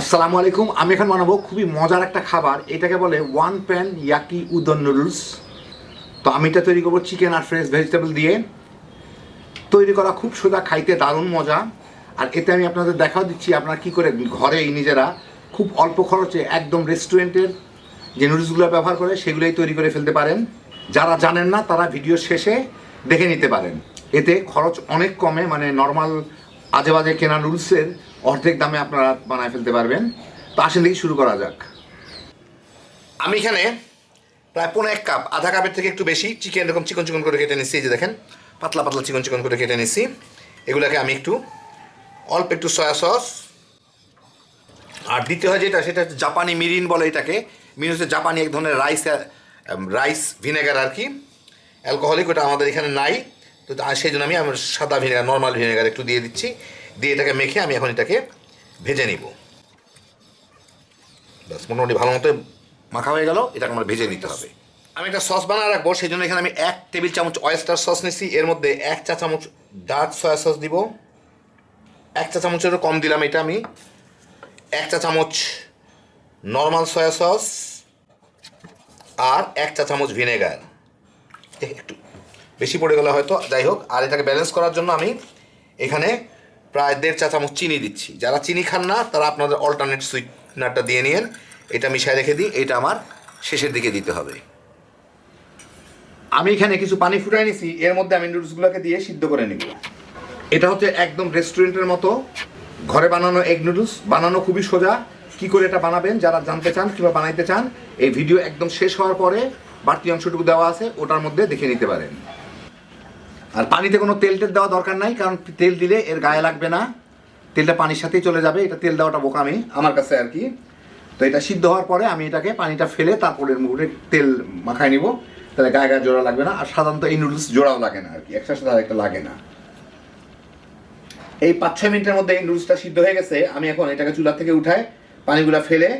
আসসালামু আলাইকুম আমি এখন বানাবো খুবই মজার একটা খাবার। এটাকে বলে one pan yaki udon noodles তো আমি এটা তৈরি করব চিকেন আর ফ্রেশ ভেজিটেবল দিয়ে। তৈরি করা খুব সোজা, খাইতে দারুণ মজা। আর এতে আমি আপনাদের দেখাও দিচ্ছি আপনারা কী করে ঘরেই নিজেরা খুব অল্প খরচে একদম রেস্টুরেন্টের যে নুডলসগুলো ব্যবহার করে, সেগুলোই তৈরি করে ফেলতে পারেন। যারা জানেন না, তারা ভিডিও শেষে দেখে নিতে পারেন। এতে খরচ অনেক কমে মানে নর্মাল আজে বাজে কেনা নুডলসের অর্ধেক দামে আপনারা বানায় ফেলতে পারবেন। তো আসেন দেখি শুরু করা যাক। আমি এখানে প্রায় পনেরো এক কাপ আধা কাপের থেকে একটু বেশি চিকেন, এরকম চিকন চিকন করে কেটে নিচ্ছি, এই যে দেখেন, পাতলা পাতলা চিকন চিকন করে কেটে নিচ্ছি। এগুলোকে আমি একটু অল্প একটু সয়া সস। আর দ্বিতীয় হয় যেটা, সেটা হচ্ছে জাপানি মিরিন বলে এটাকে। মিরিন হচ্ছে জাপানি এক ধরনের রাইস রাইস ভিনেগার আর কি। অ্যালকোহলিক, ওটা আমাদের এখানে নাই। তো, সেই জন্য আমি আমার সাদা ভিনেগার, নর্মাল ভিনেগার একটু দিয়ে দিচ্ছি। দিয়ে এটাকে মেখে আমি এখন এটাকে ভেজে নিব। ব্যাস, মোটামুটি ভালো মতো মাখা হয়ে গেল, এটাকে আমার ভেজে নিতে হবে। আমি একটা সস বানিয়ে রাখব সেই জন্য এখানে আমি এক টেবিল চামচ অয়েস্টার সস নিচ্ছি এর মধ্যে এক চা চামচ ডার্ক সয়া সস দিব। এক চা চামচেরও কম দিলাম এটা আমি। এক চা চামচ নর্মাল সয়া সস আর এক চা চামচ ভিনেগার একটু বেশি পড়ে গেলে হয়তো, যাই হোক, আর এটাকে ব্যালেন্স করার জন্য আমি এখানে প্রায় দেড় চা চামচ চিনি দিচ্ছি। যারা চিনি খান না, তারা আপনাদের অল্টারনেট সুইটনারটা দিয়ে নিন এটা মিশায় রেখে দিই, এটা আমার শেষের দিকে দিতে হবে। আমি এখানে কিছু পানি ফুটাই নিছি, এর মধ্যে আমি নুডলসগুলোকে দিয়ে সিদ্ধ করে নিব। এটা হচ্ছে একদম রেস্টুরেন্টের মতো। ঘরে বানানো এগ নুডলস বানানো খুবই সোজা। কি করে এটা বানাবেন, যারা জানতে চান কিংবা বানাইতে চান, এই ভিডিও একদম শেষ হওয়ার পরে বাড়তি অংশটুকু দেওয়া আছে, ওটার মধ্যে দেখে নিতে পারেন। আর পানিতে কোনো তেল টেল দেওয়া দরকার নাই, কারণ তেল দিলে এর গায়ে লাগবে না। তেলটা পানির সাথেই চলে যাবে, এটা তেল দেওয়াটা বোকামি আমার কাছে আর কি। তো এটা সিদ্ধ হওয়ার পরে আমি এটাকে পানিটা ফেলে তারপরে মুখে তেল মাখায় নিব, তাহলে গায়ে গায়ে জোড়া লাগবে না, আর সাধারণত এই নুডলস জোড়াও লাগে না আর কি, একসাথে সাথে আরেকটা লাগে না। এই পাঁচ ছয় মিনিটের মধ্যে এই নুডলসটা সিদ্ধ হয়ে গেছে, আমি এখন এটাকে চুলা থেকে উঠায় পানিগুলা ফেলে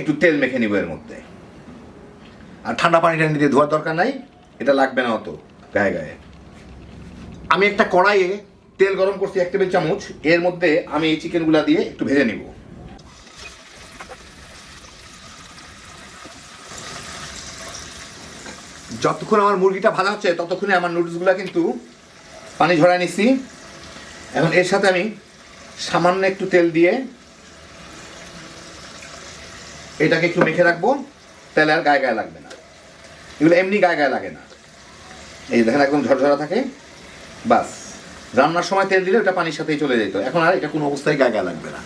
একটু তেল মেখে নিব এর মধ্যে। আর ঠান্ডা পানিটা নিতে ধোয়ার দরকার নাই, এটা লাগবে না অত গায়ে গায়ে। আমি একটা কড়াইয়ে তেল গরম করছি এক টেবিল চামচ। এর মধ্যে আমি এই চিকেনগুলা দিয়ে একটু ভেজে নিব। যতক্ষণ আমার মুরগিটা ভাজা হচ্ছে, ততক্ষণে আমার নুডলসগুলা কিন্তু পানি ঝরায় নিচ্ছি এখন এর সাথে আমি সামান্য একটু তেল দিয়ে এটাকে একটু মেখে রাখব। তাহলে আর গায়ে গায়ে লাগবে না। এগুলো এমনি গায়ে গায়ে লাগে না। এই দেখেন, একদম ঝরঝরা থাকে। বাস। রান্নার সময় তেল দিলে ওটা পানির সাথেই চলে যেত। এখন আর এটা কোনো অবস্থায় গায়ে গায়ে লাগবে না।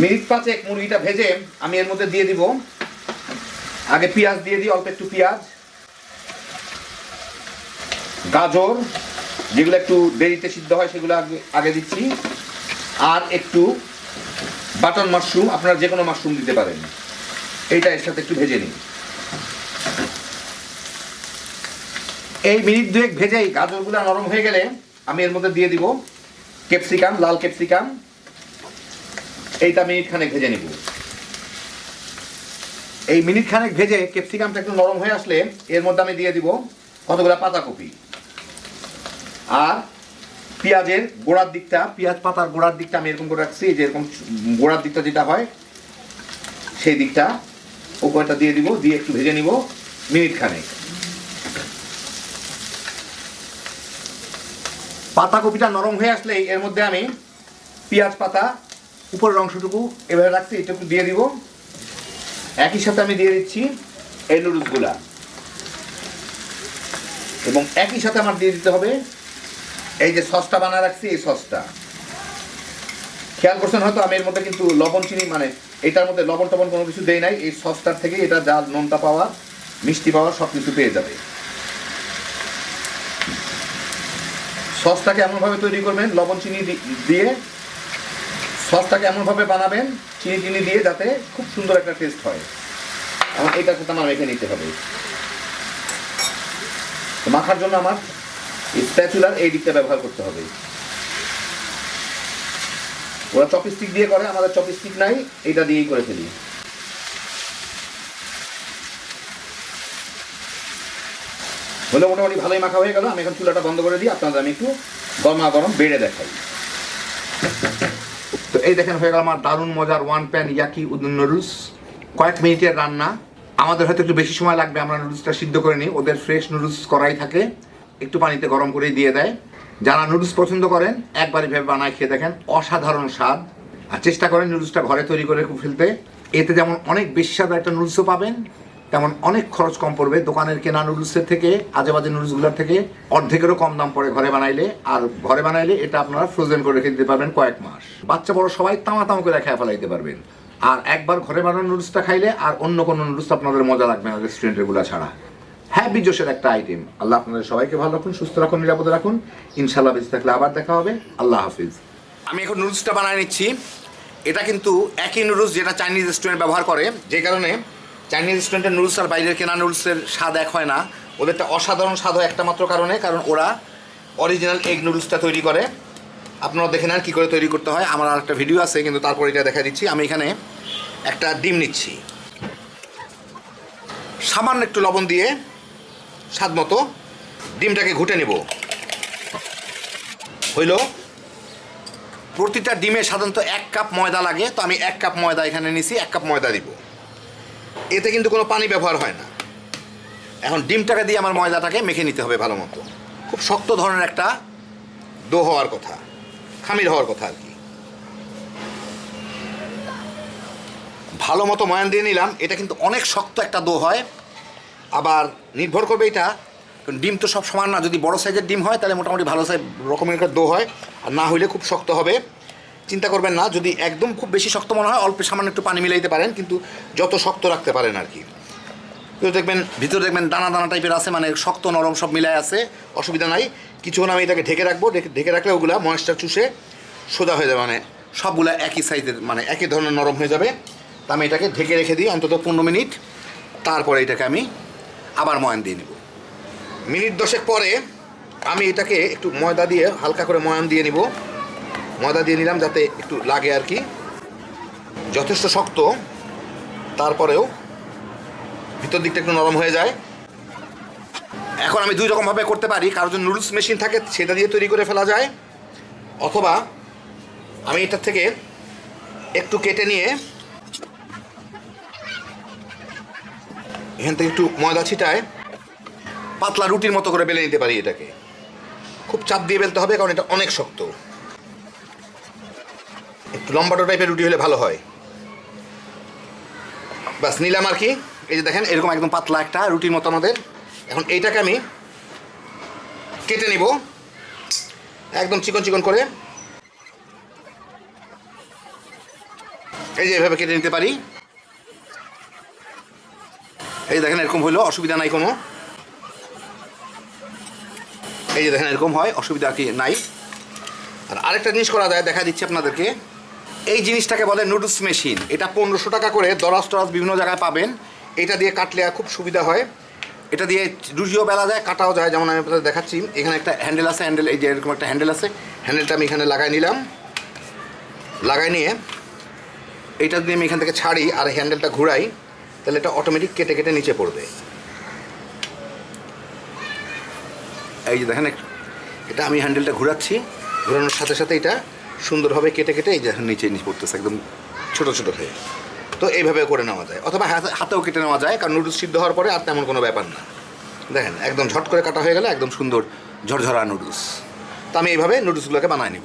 মিনিট পাঁচেক মুরগিটা ভেজে আমি এর মধ্যে দিয়ে দিব। আগে পেঁয়াজ দিয়ে দিই অল্প একটু পেঁয়াজ। গাজর যেগুলো একটু দেরিতে সিদ্ধ হয় সেগুলো আগে আগে দিচ্ছি। আর একটু বাটন মাশরুম আপনারা যে কোনো মাশরুম দিতে পারেন। এইটা এর সাথে একটু ভেজে নিন। এই মিনিট দুয়েক ভেজেই গাজরগুলো নরম হয়ে গেলে আমি এর মধ্যে দিয়ে দিব ক্যাপসিকাম, লাল ক্যাপসিকাম। এইটা মিনিট খানেক ভেজে নিব। এই মিনিট খানেক ভেজে ক্যাপসিকামটা একটু নরম হয়ে আসলে এর মধ্যে আমি দিয়ে দিব কতগুলো পাতাকপি। আর পেঁয়াজের গোড়ার দিকটা, পেঁয়াজ পাতার গোড়ার দিকটা আমি এরকম করে রাখছি যে এরকম গোড়ার দিকটা যেটা হয়, সেই দিকটা উপরটা দিয়ে দিব, দিয়ে একটু ভেজে নিব মিনিট খানেক পাতাকপিটা নরম হয়ে আসলেই এর মধ্যে আমি পেঁয়াজ পাতা, উপরের অংশটুকু এভাবে রাখছি, এটুকু দিয়ে দিব। একই সাথে আমি দিয়ে দিচ্ছি এই নুডলসগুলা। এবং একই সাথে আমার দিয়ে দিতে হবে এই যে সসটা বানা রাখছি, এই সসটা। খেয়াল করছেন হয়তো আমি এর মধ্যে কিন্তু লবণ, চিনি মানে এটার মধ্যে লবণ টবণ কোনো কিছু দেই নাই, এই সসটার থেকে এটা যা নোনতা পাওয়া, মিষ্টি পাওয়া সব কিছু পেয়ে যাবে। সসটাকে এমনভাবে তৈরি করবেন, লবণ, চিনি দিয়ে সসটাকে এমনভাবে বানাবেন, চিনি চিনি দিয়ে যাতে খুব সুন্দর একটা টেস্ট হয়। আমার এইটার সাথে আমার মেখে নিতে হবে। মাখার জন্য আমার স্প্যাচুলার এই দিকটা ব্যবহার করতে হবে। ওরা চপস্টিক দিয়ে করে, আমাদের চপস্টিক নাই, এটা দিয়েই করে ফেলি। হলে মোটামুটি ভালোই মাখা হয়ে গেল। আমি এখন চুলাটা বন্ধ করে দিই, আপনাদের আমি একটু গরমা গরম বেড়ে দেখাই। তো এই দেখেন হয়ে গেল আমার দারুণ মজার one pan yaki udon noodles কয়েক মিনিটের রান্না। আমাদের হয়তো একটু বেশি সময় লাগবে, আমরা নুডলসটা সিদ্ধ করে নিই। ওদের ফ্রেশ নুডলস করাই থাকে। একটু পানিতে গরম করে দিয়ে দেয়। যারা নুডলস পছন্দ করেন একবার ভেবে বানায় খেয়ে দেখেন। অসাধারণ স্বাদ। আর চেষ্টা করেন নুডলসটা ঘরে তৈরি করে ফেলতে। এতে যেমন অনেক বেশি স্বাদ একটা নুডলসও পাবেন। তেমন অনেক খরচ কম পড়বে। দোকানের কেনা নুডলসের থেকে আজে বাজে নুডলসগুলোর থেকে অর্ধেকেরও কম দাম পড়ে ঘরে বানাইলে। আর ঘরে বানাইলে এটা আপনারা ফ্রোজেন করে রেখে দিতে পারবেন কয়েক মাস। বাচ্চা বড় সবাই তামা তামা করে খেয়ে ফেলাইতে পারবেন। আর একবার ঘরে বানানো নুডলসটা খাইলে আর অন্য কোনো নুডলস আপনাদের মজা লাগবে না রেস্টুরেন্টেরগুলা ছাড়া। হ্যাপি জোশের একটা আইটেম আল্লাহ আপনাদের সবাইকে ভালো রাখুন, সুস্থ রাখুন, নিরাপদে রাখুন। ইনশাল্লাহ বেঁচে থাকলে আবার দেখা হবে। আল্লাহ হাফিজ। আমি এখন নুডলসটা বানিয়ে নিচ্ছি। এটা কিন্তু একই নুডলস যেটা চাইনিজ রেস্টুরেন্ট ব্যবহার করে। যে কারণে চাইনিজ রেস্টুরেন্টের নুডলস আর বাইরের কেনা নুডলসের স্বাদ এক হয় না। ওদেরটা অসাধারণ স্বাদ হয় একটা মাত্র কারণে, কারণ ওরা অরিজিনাল এগ নুডলসটা তৈরি করে। আপনারা দেখে নেন কী করে তৈরি করতে হয়। আমার আর একটা ভিডিও আছে, কিন্তু তারপর এটা দেখা দিচ্ছি। আমি এখানে একটা ডিম নিচ্ছি। সামান্য একটু লবণ দিয়ে স্বাদ মতো ডিমটাকে ঘুটে নেব। হইল, প্রতিটা ডিমে সাধারণত এক কাপ ময়দা লাগে। তো আমি এক কাপ ময়দা এখানে নিছি, এক কাপ ময়দা দিব। এতে কিন্তু কোনো পানি ব্যবহার হয় না। এখন ডিমটাকে দিয়ে আমার ময়দাটাকে মেখে নিতে হবে ভালো মতো। খুব শক্ত ধরনের একটা দো হওয়ার কথা, খামির হওয়ার কথা আর কি। ভালো মতো ময়ান দিয়ে নিলাম, এটা কিন্তু অনেক শক্ত একটা দো হয়, আবার নির্ভর করবে এটা ডিম তো সব সমান না, যদি বড় সাইজের ডিম হয়, তাহলে মোটামুটি ভালো সাইজ রকমের একটা দো হয়, আর না হইলে খুব শক্ত হবে। চিন্তা করবেন না, যদি একদম খুব বেশি শক্ত মনে হয়, অল্প সামান্য একটু পানি মিলাইতে পারেন, কিন্তু যত শক্ত রাখতে পারেন আর কি। তো দেখবেন, ভিতরে দেখবেন দানা দানা টাইপের আছে মানে শক্ত, নরম সব মিলায় আছে, অসুবিধা নাই। কিছুক্ষণ আমি এটাকে ঢেকে রাখব, ঢেকে- রাখলে ওগুলা ময়েসটা চুষে সোজা হয়ে যাবে মানে সবগুলা একই সাইজের মানে একই ধরনের নরম হয়ে যাবে। তা আমি এটাকে ঢেকে রেখে দিই, অন্তত পনেরো মিনিট। তারপরে এটাকে আমি আবার ময়ান দিয়ে নেব। মিনিট দশেক পরে আমি এটাকে একটু ময়দা দিয়ে হালকা করে ময়ান দিয়ে নিব। ময়দা দিয়ে নিলাম যাতে একটু লাগে আর কি। যথেষ্ট শক্ত, তারপরেও ভিতর দিকটা একটু নরম হয়ে যায়। এখন আমি দুই রকমভাবে করতে পারি কারোর জন্য নুডলস মেশিন থাকে সেটা দিয়ে তৈরি করে ফেলা যায়। অথবা আমি এটার থেকে একটু কেটে নিয়ে এখান থেকে একটু ময়দা ছিটায় পাতলা রুটির মতো করে বেলে নিতে পারি এটাকে। খুব চাপ দিয়ে বেলতে হবে কারণ এটা অনেক শক্ত। একটু লম্বাটো টাইপের রুটি হলে ভালো হয়। বাস, নিলাম আর কি। এই যে দেখেন, এরকম একদম পাতলা একটা রুটির মতো আমাদের। এখন এইটাকে আমি কেটে নেব। একদম চিকন চিকন করে। এই যে এভাবে কেটে নিতে পারি। এই দেখেন, এরকম হইল, অসুবিধা নাই কোনো। এই যে দেখেন, এরকম হয়, অসুবিধা কি নাই। আর আরেকটা জিনিস করা যায়, দেখা দিচ্ছি আপনাদেরকে। এই জিনিসটাকে বলে নুডলস মেশিন। এটা পনেরোশো টাকা করে দরাজ টরাজ বিভিন্ন জায়গায় পাবেন। এটা দিয়ে কাটলে খুব সুবিধা হয়। এটা দিয়ে রুটিও বেলা যায়, কাটাও যায়, যেমন আমি আপনাদের দেখাচ্ছি। এখানে একটা হ্যান্ডেল আছে, হ্যান্ডেল, এই যে এরকম একটা হ্যান্ডেল আছে। হ্যান্ডেলটা আমি এখানে লাগাই নিলাম। লাগাই নিয়ে এইটা যদি আমি এখান থেকে ছাড়ি আর হ্যান্ডেলটা ঘুরাই, তাহলে এটা অটোমেটিক কেটে কেটে নিচে পড়বে। এই যে দেখেন, এটা আমি হ্যান্ডেলটা ঘোরাচ্ছি, ঘোরানোর সাথে সাথে এটা সুন্দরভাবে কেটে কেটে এই যে নিচে নিচে পড়তেছে, একদম ছোটো ছোটো হয়ে। তো এইভাবে করে নেওয়া যায়। অথবা হাতে, হাতেও কেটে নেওয়া যায়, কারণ নুডলস সিদ্ধ হওয়ার পরে আর তেমন কোনো ব্যাপার না। দেখেন, একদম ঝট করে কাটা হয়ে গেলে একদম সুন্দর ঝরঝরা নুডলস তো আমি এইভাবে নুডলসগুলোকে বানায় নিব।